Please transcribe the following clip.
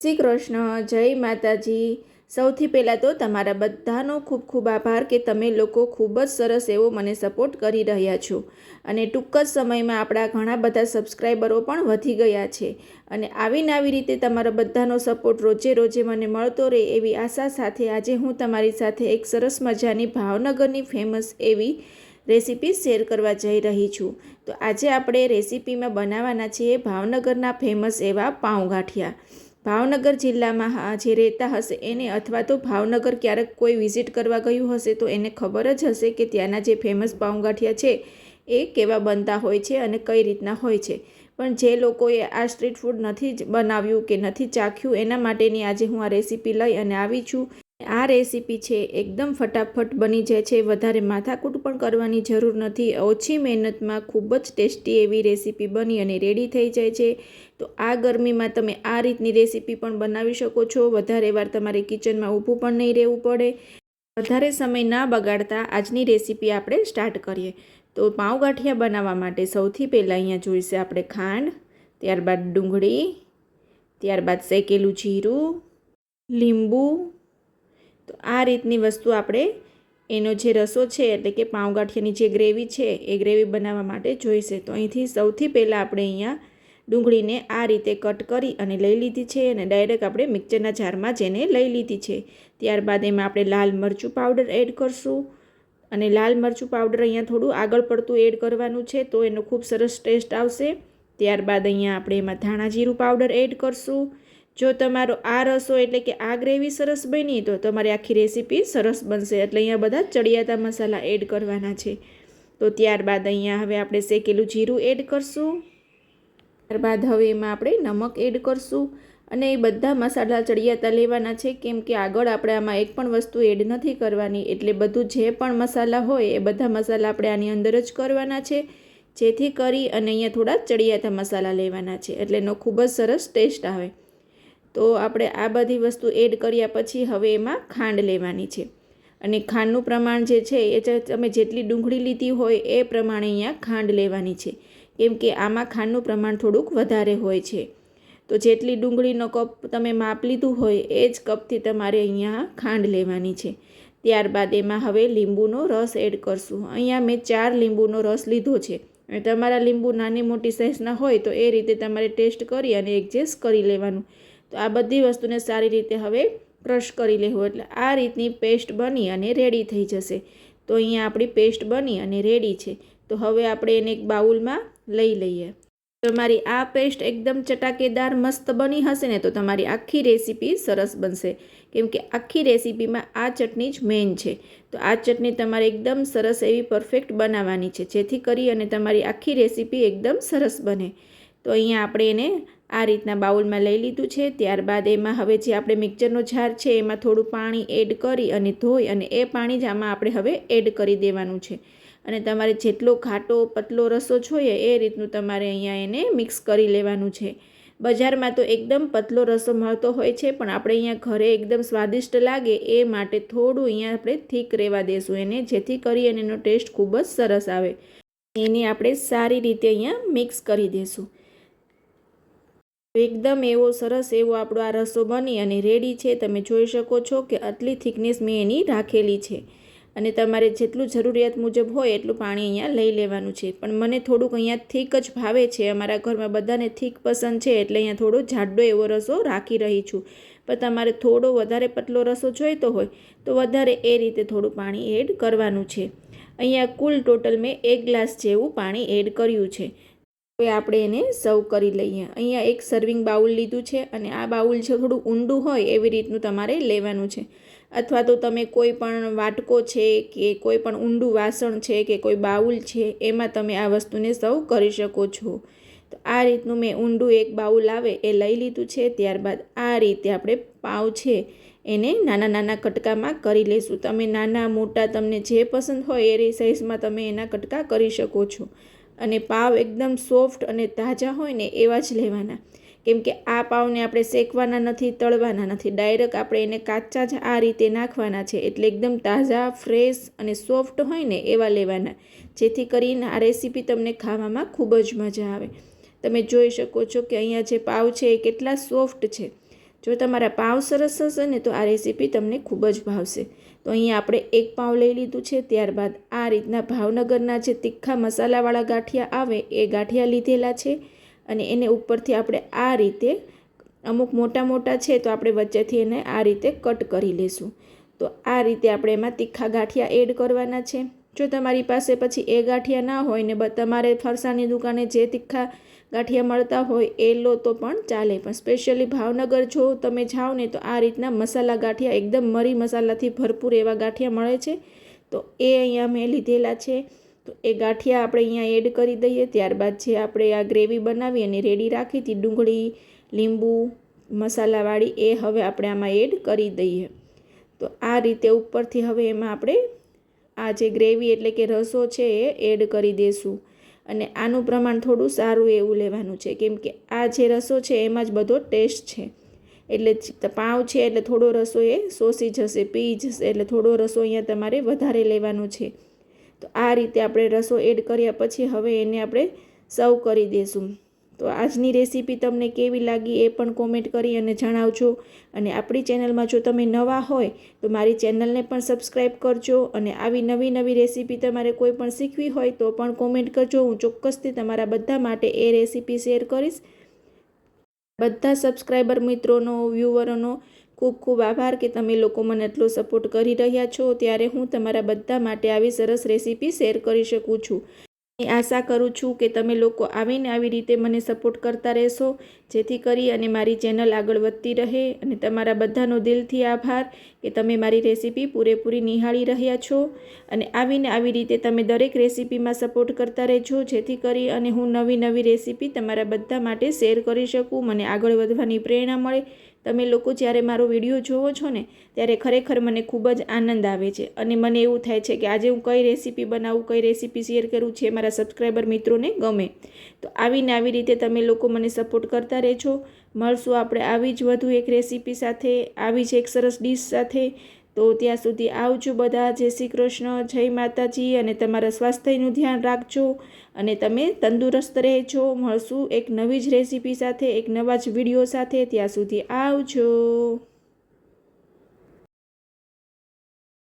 શ્રી કૃષ્ણ, જય માતાજી. સૌથી પહેલાં તો તમારા બધાનો ખૂબ ખૂબ આભાર કે તમે લોકો ખૂબ જ સરસ એવો મને સપોર્ટ કરી રહ્યા છો. અને ટૂંક જ સમયમાં આપણા ઘણા બધા સબસ્ક્રાઈબરો પણ વધી ગયા છે. અને આવીને આવી રીતે તમારા બધાનો સપોર્ટ રોજે રોજે મને મળતો રહે એવી આશા સાથે આજે હું તમારી સાથે એક સરસ મજાની ભાવનગરની ફેમસ એવી રેસીપી શેર કરવા જઈ રહી છું. તો આજે આપણે રેસીપીમાં બનાવવાના છીએ ભાવનગરના ફેમસ એવા પાઉં ગાંઠિયા ભાવનગર જિલ્લામાં જે રહેતા હશે એને અથવા તો ભાવનગર ક્યારેક કોઈ વિઝિટ કરવા ગયું હશે તો એને ખબર જ હશે કે ત્યાંના જે ફેમસ પાઉંગાઠિયા છે એ કેવા બનતા હોય છે અને કઈ રીતના હોય છે. પણ જે લોકોએ આ સ્ટ્રીટ ફૂડ નથી જ બનાવ્યું કે નથી ચાખ્યું એના માટેની આજે હું આ રેસીપી લઈ અને આવી છું. આ રેસીપી છે, એકદમ ફટાફટ બની જાય છે. વધારે માથાકૂટ પણ કરવાની જરૂર નથી. ઓછી મહેનતમાં ખૂબ જ ટેસ્ટી એવી રેસીપી બની અને રેડી થઈ જાય છે. તો આ ગરમીમાં તમે આ રીતની રેસીપી પણ બનાવી શકો છો. વધારે વાર તમારે કિચનમાં ઊભું પણ નહીં રહેવું પડે. વધારે સમય ના બગાડતા આજની રેસીપી આપણે સ્ટાર્ટ કરીએ. તો પાઉંગાઠિયા બનાવવા માટે સૌથી પહેલાં અહીંયા જોઈશે આપણે ખાંડ, ત્યારબાદ ડુંગળી, ત્યારબાદ શેકેલું જીરું, લીંબુ તો આ રીતની વસ્તુ આપણે એનો જે રસો છે, એટલે કે પાઉંગાઠિયાની જે ગ્રેવી છે, એ ગ્રેવી બનાવવા માટે જોઈશે. તો અહીંથી સૌથી પહેલાં આપણે અહીંયા ડુંગળીને આ રીતે કટ કરી અને લઈ લીધી છે અને ડાયરેક્ટ આપણે મિક્સરના જારમાં જેને લઈ લીધી છે. ત્યારબાદ એમાં આપણે લાલ મરચું પાવડર એડ કરશું અને લાલ મરચું પાવડર અહીંયા થોડું આગળ પડતું એડ કરવાનું છે, તો એનો ખૂબ સરસ ટેસ્ટ આવશે. ત્યારબાદ અહીંયા આપણે એમાં ધાણા જીરું પાવડર એડ કરશું જો તમારો આ રસો એટલે કે આ ગ્રેવી સરસ બની, તો તમારી આખી રેસીપી સરસ બનશે. એટલે અહીંયા બધા ચડિયાતા મસાલા એડ કરવાના છે. તો ત્યારબાદ અહીંયા હવે આપણે શેકેલું જીરું એડ કરશું. ત્યારબાદ હવે એમાં આપણે નમક એડ કરશું. અને એ બધા મસાલા ચડિયાતા લેવાના છે, કેમ કે આગળ આપણે આમાં એક પણ વસ્તુ એડ નથી કરવાની. એટલે બધું જે પણ મસાલા હોય, એ બધા મસાલા આપણે આની અંદર જ કરવાના છે. જેથી કરી અને અહીંયા થોડા ચડિયાતા મસાલા લેવાના છે. એટલે એનો ખૂબ જ સરસ ટેસ્ટ આવે. તો આપણે આ બધી વસ્તુ એડ કર્યા પછી હવે એમાં ખાંડ લેવાની છે. અને ખાંડનું પ્રમાણ જે છે, એ તમે જેટલી ડુંગળી લીધી હોય, એ પ્રમાણે અહીંયા ખાંડ લેવાની છે. કેમ કે આમાં ખાંડનું પ્રમાણ થોડુંક વધારે હોય છે. તો જેટલી ડુંગળીનો કપ તમે માપ લીધું હોય, એ જ કપથી તમારે અહીંયા ખાંડ લેવાની છે. ત્યારબાદ એમાં હવે લીંબુનો રસ એડ કરશું. અહીંયા મેં ચાર લીંબુનો રસ લીધો છે. અને તમારા લીંબુ નાની મોટી સાઇઝના હોય, તો એ રીતે તમારે ટેસ્ટ કરી અને એડજસ્ટ કરી લેવાનું. તો આ બધી વસ્તુને સારી રીતે હવે ક્રશ કરી લેવું એટલે આ રીતની પેસ્ટ બની અને રેડી થઈ જશે. તો અહીંયા આપણી પેસ્ટ બની અને રેડી છે. તો હવે આપણે એને એક બાઉલમાં લઈ લઈએ. તમારી આ પેસ્ટ એકદમ ચટાકેદાર મસ્ત બની હશે ને તો તમારી આખી રેસીપી સરસ બનશે. કેમ કે આખી રેસીપીમાં આ ચટણી જ મેઇન છે. તો આ ચટણી તમારે એકદમ સરસ એવી પરફેક્ટ બનાવવાની છે. જેથી કરી અને તમારી આખી રેસીપી એકદમ સરસ બને. તો અહીંયા આપણે એને આ રીતના બાઉલમાં લઈ લીધું છે. ત્યારબાદ એમાં હવે જે આપણે મિક્સરનો જાર છે, એમાં થોડું પાણી એડ કરી અને ધોઈ અને એ પાણી જ આમાં આપણે હવે એડ કરી દેવાનું છે. અને તમારે જેટલો ઘાટો, પતલો રસો જોઈએ એ રીતનું તમારે અહીંયા એને મિક્સ કરી લેવાનું છે. બજારમાં તો એકદમ પતલો રસો મળતો હોય છે, પણ આપણે અહીંયા ઘરે એકદમ સ્વાદિષ્ટ લાગે એ માટે થોડું અહીંયા આપણે થીક રહેવા દેશું એને, જેથી કરી અને એનો ટેસ્ટ ખૂબ જ સરસ આવે. એને આપણે સારી રીતે અહીંયા મિક્સ કરી દઈશું એકદમ એવો સરસ એવો આપણો આ રસો બની અને રેડી છે. તમે જોઈ શકો છો કે આટલી થિકનેસ મેં એની રાખેલી છે. અને તમારે જેટલું જરૂરિયાત મુજબ હોય એટલું પાણી અહીંયા લઈ લેવાનું છે. પણ મને થોડુંક અહીંયા થીક જ ભાવે છે. અમારા ઘરમાં બધાને થીક પસંદ છે એટલે અહીંયા થોડો જાડો એવો રસો રાખી રહી છું. પણ તમારે થોડો વધારે પતલો રસો જોઈતો હોય તો વધારે એ રીતે થોડું પાણી એડ કરવાનું છે. અહીંયા કુલ ટોટલ મેં એક ગ્લાસ જેવું પાણી એડ કર્યું છે. હવે આપણે એને સર્વ કરી લઈએ. અહીંયા એક સર્વિંગ બાઉલ લીધું છે અને આ બાઉલ છે થોડું ઊંડું હોય એવી રીતનું તમારે લેવાનું છે. અથવા તો તમે કોઈ પણ વાટકો છે કે કોઈ પણ ઊંડું વાસણ છે કે કોઈ બાઉલ છે, એમાં તમે આ વસ્તુને સર્વ કરી શકો છો. તો આ રીતનું મેં ઊંડું એક બાઉલ આવે એ લઈ લીધું છે. ત્યારબાદ આ રીતે આપણે પાવ છે એને નાના નાના કટકામાં કરી લઈશું તમે નાના મોટા તમને જે પસંદ હોય એ સાઇઝમાં તમે એના કટકા કરી શકો છો. અને પાવ એકદમ સોફ્ટ અને તાજા હોય ને એવા જ લેવાના. કેમ કે આ પાવને આપણે શેકવાના નથી, તળવાના નથી. ડાયરેક્ટ આપણે એને કાચા જ આ રીતે નાખવાના છે. એટલે એકદમ તાજા ફ્રેશ અને સોફ્ટ હોય ને એવા લેવાના. જેથી કરીને આ રેસીપી તમને ખાવામાં ખૂબ જ મજા આવે. તમે જોઈ શકો છો કે અહીંયા જે પાવ છે એ કેટલા સોફ્ટ છે. જો તમારા પાવ સરસ હશે ને તો આ રેસીપી તમને ખૂબ જ ભાવશે. તો અહીંયા આપણે એક પાવ લઈ લીધું છે, ત્યારબાદ આ રીતના ભાવનગરના જે તીખા મસાલાવાળા ગાંઠિયા આવે એ ગાંઠિયા લીધેલા છે અને એને ઉપરથી આપણે આ રીતે અમુક મોટા મોટા છે તો આપણે વચ્ચેથી એને આ રીતે કટ કરી લેશું. તો આ રીતે આપણે એમાં તીખા ગાંઠિયા એડ કરવાના છે. જો તમારી પાસે પછી એ ગાંઠિયા ના હોય ને તમારે ફરસાણની દુકાને જે તીખા ગાંઠિયા મળતા હોય એ લો તો પણ ચાલે. પણ સ્પેશિયલી ભાવનગર જો તમે જાઓ ને તો આ રીતના મસાલા ગાંઠિયા એકદમ મરી મસાલાથી ભરપૂર એવા ગાંઠિયા મળે છે. તો એ અહીંયા મેં લીધેલા છે. તો એ ગાંઠિયા આપણે અહીંયા એડ કરી દઈએ. ત્યારબાદ જે આપણે આ ગ્રેવી બનાવી અને રેડી રાખી હતી, ડુંગળી, લીંબુ, મસાલાવાળી, એ હવે આપણે આમાં એડ કરી દઈએ. તો આ રીતે ઉપરથી હવે એમાં આપણે આ જે ગ્રેવી એટલે કે રસો છે એ એડ કરી દઈશું અને આનું પ્રમાણ થોડું સારું એવું લેવાનું છે. કેમ કે આ જે રસો છે, એમાં જ બધો ટેસ્ટ છે. એટલે પાવ છે, એટલે થોડો રસો એ શોષી જશે, પી જશે, એટલે થોડો રસો અહીંયા તમારે વધારે લેવાનો છે. તો આ રીતે આપણે રસો એડ કર્યા પછી હવે એને આપણે સર્વ કરી દઈશું તો આજની રેસીપી તમને કેવી લાગી એ પણ કોમેન્ટ કરી અને જણાવજો. અને આપણી ચેનલમાં જો તમે નવા હોય, તો મારી ચેનલને પણ સબસ્ક્રાઈબ કરજો અને આવી નવી નવી રેસીપી તમારે કોઈ પણ શીખવી હોય, તો પણ કોમેન્ટ કરજો. હું ચોક્કસથી તમારા બધા માટે એ રેસીપી શેર કરીશ. બધા સબસ્ક્રાઈબર મિત્રોનો, વ્યૂવરોનો ખૂબ ખૂબ આભાર કે તમે લોકો મને એટલો સપોર્ટ કરી રહ્યા છો. ત્યારે હું તમારા બધા માટે આવી સરસ રેસીપી શેર કરી શકું છું. આશા કરું છું કે તમે લોકો આવીને આવી રીતે મને સપોર્ટ કરતા રહેશો, જેથી કરી અને મારી ચેનલ આગળ વધતી રહે. અને તમારા બધાનો દિલથી આભાર કે તમે મારી રેસીપી પૂરેપૂરી નિહાળી રહ્યા છો. અને આવીને આવી રીતે તમે દરેક રેસીપીમાં સપોર્ટ કરતા રહેજો, જેથી કરી અને હું નવી નવી રેસીપી તમારા બધા માટે શેર કરી શકું. મને આગળ વધવાની પ્રેરણા મળે. તમે લોકો જ્યારે મારો વીડિયો જોવો છો ને, ત્યારે ખરેખર મને ખૂબ જ આનંદ આવે છે. અને મને એવું થાય છે કે આજે હું કઈ રેસીપી બનાવું, કઈ રેસીપી શેર કરું છે મારા સબસ્ક્રાઈબર મિત્રોને ગમે. તો આવીને આવી રીતે તમે લોકો મને સપોર્ટ કરતા રહેજો. મળશું આપણે આવી જ વધુ એક રેસીપી સાથે, આવી જ એક સરસ ડીશ સાથે. તો ત્યાં સુધી આવજો બધા. જય શ્રી કૃષ્ણ, જય માતાજી અને તમારા સ્વાસ્થ્યનું ધ્યાન રાખજો અને તમે તંદુરસ્ત રહેજો. મળશું એક નવી જ રેસીપી સાથે, એક નવા જ વીડિયો સાથે. ત્યાં સુધી આવજો.